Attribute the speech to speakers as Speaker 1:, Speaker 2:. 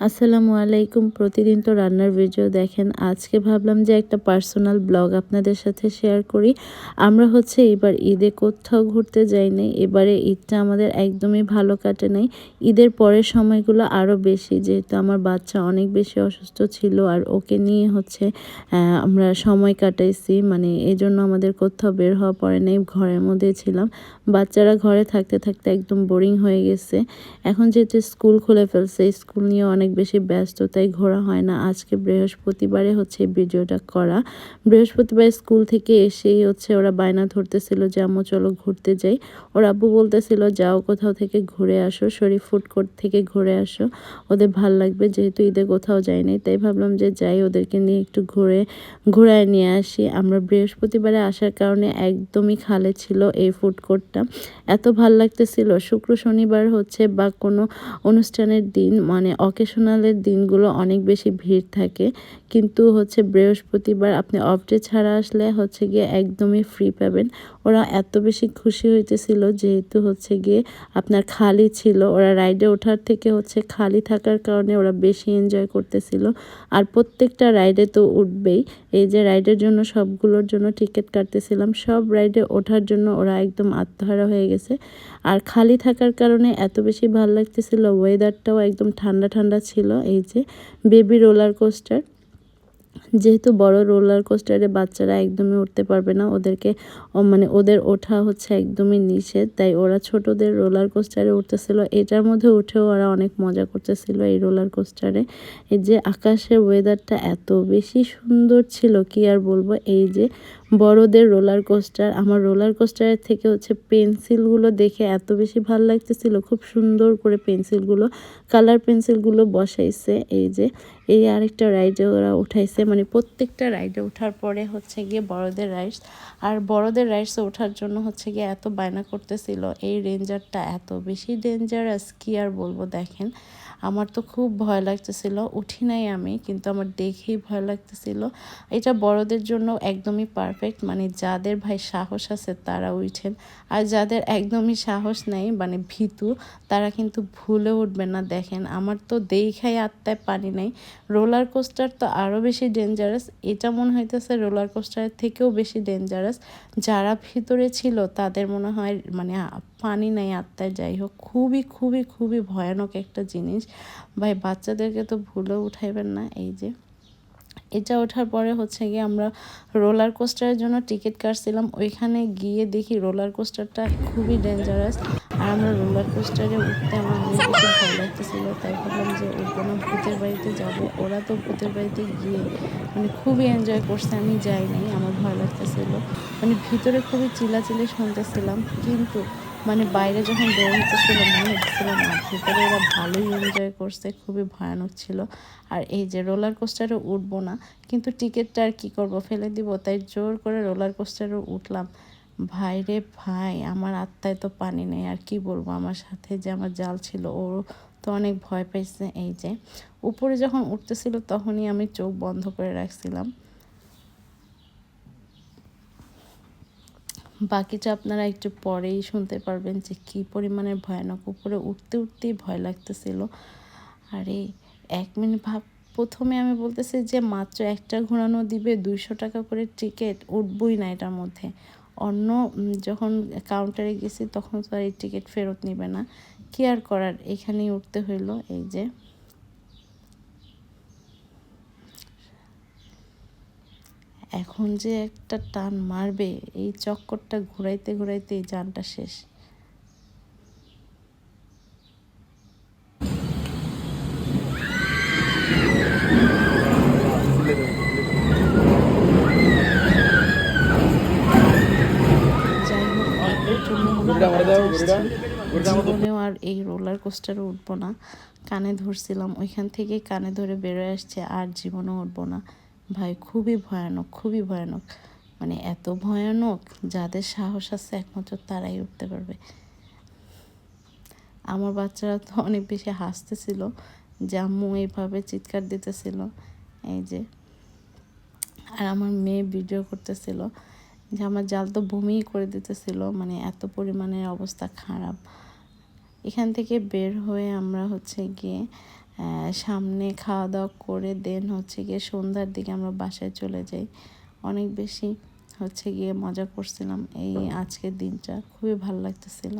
Speaker 1: আসসালামু আলাইকুম। প্রতিদিন তো রান্নার ভিডিও দেখেন। আজকে ভাবলাম যে একটা পার্সোনাল ব্লগ আপনাদের সাথে শেয়ার করি। আমরা হচ্ছে এবার ঈদে কোথাও ঘুরতে যাই নাই। এবারে ঈদটা আমাদের একদমই ভালো কাটে নাই। ঈদের পরের সময়গুলো আরও বেশি, যেহেতু আমার বাচ্চা অনেক বেশি অসুস্থ ছিল আর ওকে নিয়ে হচ্ছে আমরা সময় কাটাইছি। মানে এই জন্য আমাদের কোথাও বের হওয়া পড়ে নেই, ঘরের মধ্যে ছিলাম। বাচ্চারা ঘরে থাকতে থাকতে একদম বোরিং হয়ে গেছে। এখন যেহেতু স্কুল খুলে ফেলছে, স্কুল নিয়ে অনেক বেশি ব্যস্ত, তাই ঘোরা হয় না। আজকে বৃহস্পতিবারে হচ্ছে এই ভিডিওটা করা। বৃহস্পতিবার স্কুল থেকে এসেই হচ্ছে ওরা বায়না ধরতেছিল যে, আম্মু, চলো ঘুরতে যাই। ওর আব্বু বলতেছিল, যাও কোথাও থেকে ঘুরে আসো শরীর ফুড কোর্ট থেকে ঘুরে আসো। ওদের ভালো লাগবে, যেহেতু ঈদে কোথাও যায়নি তাই ভাবলাম যে যাই, ওদেরকে নিয়ে একটু ঘুরে, ঘুরায় নিয়ে আসি। আমরা বৃহস্পতিবারে আসার কারণে একদমই খালে ছিল এই ফুড কোর্টটা। এত ভালো লাগতেছিল, শুক্র শনিবার হচ্ছে বা কোনো অনুষ্ঠানের দিন মানে অকেশনালের দিনগুলো অনেক বেশি ভিড় থাকে। কিন্তু হচ্ছে বৃহস্পতিবার আপনি অফ ডে ছাড়া আসলে হচ্ছে গিয়ে একদমই ফ্রি পাবেন। ওরা এত বেশি খুশি হইতেছিল যেহেতু হচ্ছে গিয়ে আপনার খালি ছিল। ওরা রাইডে ওঠার থেকে হচ্ছে খালি থাকার কারণে ওরা বেশি এনজয় করতেছিল। আর প্রত্যেকটা রাইডে তো উঠবেই। এই যে রাইডের জন্য সবগুলোর জন্য টিকিট কাটতেছিলাম। সব রাইডে ওঠার জন্য ওরা একদম আত্মহারা হয়ে গেছে। আর খালি থাকার কারণে এত বেশি ভালো লাগতেছিল। ওয়েদারটাও একদম ঠান্ডা ঠান্ডা ছিল। এই যে বেবি রোলার কোস্টার যেহেতু বড় রোলার কোস্টারে বাচ্চারা একদমই উঠতে পারবে না, ওদেরকে মানে ওদের ওঠা হচ্ছে একদমই নিষেধ, তাই ওরা ছোটদের রোলার কোস্টারে উঠতেছিল। এটার মধ্যে উঠেও ওরা অনেক মজা করতেছিল এই রোলার কোস্টারে। এই যে আকাশের ওয়েদারটা এত বেশি সুন্দর ছিল, কি আর বলব? এই যে বড়দের রোলার কোস্টার আমার রোলার কোস্টারের থেকে হচ্ছে পেন্সিলগুলো দেখে এত বেশি ভালো লাগতেছিল, খুব সুন্দর করে পেন্সিলগুলো কালার পেন্সিলগুলো বসাইছে, এই যে, এই আরেকটা রাইডে ওরা উঠাইছে মানে প্রত্যেকটা রাইডে ওঠার পরে হচ্ছে গিয়ে বড়দের রাইডস আর বড়দের রাইডসে ওঠার জন্য হচ্ছে গিয়ে এত বায়না করতেছিল, এই রেঞ্জারটা এত বেশি ডেঞ্জারাস কি আর বলব দেখেন, আমার তো খুব ভয় লাগতেছিল, উঠি নাই আমি, কিন্তু আমার দেখেই ভয় লাগতেছিল, এটা বড়দের জন্য একদমই পারফেক্ট মানে যাদের ভাই সাহস আছে তারা উঠেন। আর যাদের একদমই সাহস নেই মানে ভীতু, তারা কিন্তু ভুলে উঠবে না, দেখেন। আমার তো দেখাই আত্মায় পানি নেই। রোলার কোস্টার তো আরও বেশি ডেঞ্জারাস এটা মনে হইতেছে রোলার কোস্টারের থেকেও বেশি ডেঞ্জারাস যারা ভিতরে ছিল, তাদের মনে হয় মানে পানি নাই আত্মায় যাই হোক, খুবই খুবই খুবই ভয়ানক একটা জিনিস। ভাই, বাচ্চাদেরকে তো ভুলেও উঠাইবেন না। এই যে এটা ওঠার পরে হচ্ছে গিয়ে আমরা রোলার কোস্টারের জন্য টিকিট কাটছিলাম। ওইখানে গিয়ে দেখি রোলার কোস্টারটা খুবই ডেঞ্জারাস আর আমরা রোলার কোস্টারে উঠতে আমার অনেক বেশি ভয় লাগতেছিল। তাই ভাবলাম যে উঠবো না, ভূতের বাড়িতে যাব। ওরা তো ভূতের বাড়িতে গিয়ে মানে খুবই এনজয় করছে, আমি যাইনি, আমার ভয় লাগতেছিল। মানে ভিতরে খুবই চিলাচিলি শুনতেছিলাম। কিন্তু মানে বাইরে যখন বের হতেছিল মনে হচ্ছিল না। ভিতরে ওরা ভালোই এনজয় করছে, খুবই ভয়ানক ছিল। আর এই যে রোলার কোস্টারে উঠবো না, কিন্তু টিকিটটা আর কী করব? ফেলে দিব, তাই জোর করে রোলার কোস্টারে উঠলাম। ভাই রে ভাই, আমার আত্মায় তো পানি নেই, আর কি বলব আমার সাথে যে আমার জাল ছিল ও তো অনেক ভয় পাইছে। এই যে, উপরে যখন উঠতেছিল তখনই আমি চোখ বন্ধ করে রাখছিলাম। বাকিটা আপনারা একটু পরেই শুনতে পারবেন যে কী পরিমাণে ভয়ানক উপরে উঠতে উঠতেই ভয় লাগতেছিল। আরে, এক মিনিট ভাব, প্রথমে আমি বলতেছি যে মাত্র একটা ঘোরানো দিবে দুইশো টাকা করে টিকিট উঠবই না এটার মধ্যে। অন্য যখন কাউন্টারে গেছি তখন তো আর এই টিকিট ফেরত নিবে না। কি আর করার? এখানেই উঠতে হইল, এই যে। এখন যে একটা টান মারবে এই চক্করটা ঘুরাইতে ঘুরাইতে এই যানটা শেষ। জীবনেও আর এই রোলার কোস্টারে উঠবো না। কানে ধরছিলাম ওইখান থেকে কানে ধরে বেরোয় আসছে আর জীবনেও উঠবো না। ভাই, খুবই ভয়ানক খুবই ভয়ানক। মানে এত ভয়ানক, যাদের সাহস আছে একমাত্র তারাই উঠতে পারবে। আমার বাচ্চারা তো অনেক বেশি হাসতেছিল যে আম্মু এইভাবে চিৎকার দিতেছিল, এই যে। আর আমার মেয়ে ভিডিও করতেছিল যে আমার জাল তো বমি করে দিতেছিল মানে এত পরিমাণের অবস্থা খারাপ। এখান থেকে বের হয়ে আমরা হচ্ছে গিয়ে সামনে খাওয়া দাওয়া করে দেন হচ্ছে গিয়ে সন্ধ্যার দিকে আমরা বাসায় চলে যাই। অনেক বেশি হচ্ছে গিয়ে মজা করছিলাম এই আজকের দিনটা। খুবই ভালো লাগতেছিল।